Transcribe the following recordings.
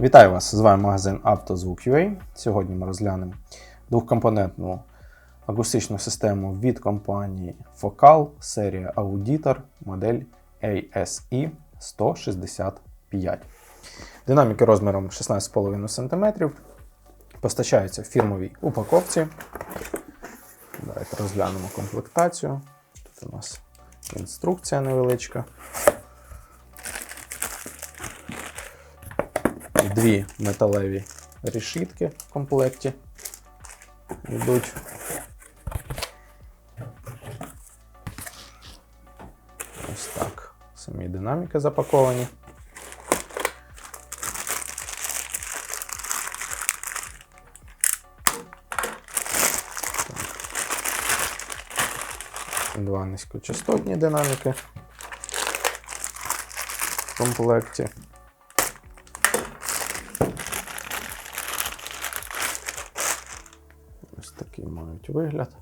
Вітаю вас! З вами магазин «Автозвук.UA». Сьогодні ми розглянемо двохкомпонентну акустичну систему від компанії Focal, серія Auditor, модель ASE 165. Динаміки розміром 16,5 см. Постачаються в фірмовій упаковці. Давайте розглянемо комплектацію. Тут у нас інструкція невеличка. Дві металеві решітки в комплекті йдуть. Ось так. Самі динаміки запаковані. Два низькочастотні динаміки в комплекті. Ось мають вигляд.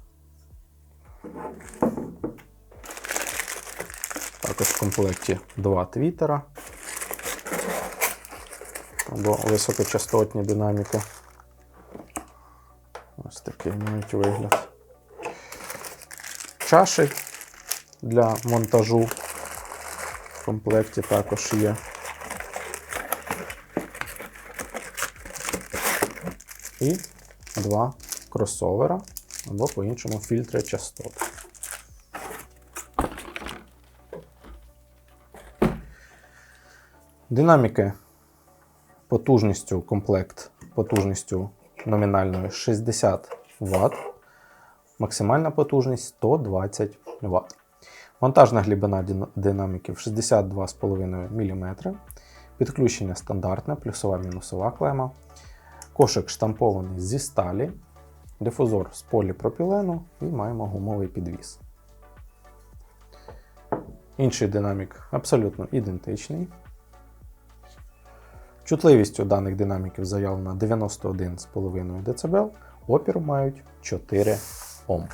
Також в комплекті два твітера або високочастотні динаміки. Ось такий мають вигляд. Чаші для монтажу в комплекті також є. І два кросовера або по-іншому фільтри частот. Динаміки потужністю комплект потужністю номінальною 60 Вт, максимальна потужність 120 Вт. Монтажна глибина динаміків 62,5 мм. Підключення стандартне, плюсова мінусова клема. Кошик штампований зі сталі, дифузор з поліпропілену і маємо гумовий підвіс. Інший динамік абсолютно ідентичний. Чутливість у даних динаміків заявлена 91,5 дБ, опір мають 4 Ом.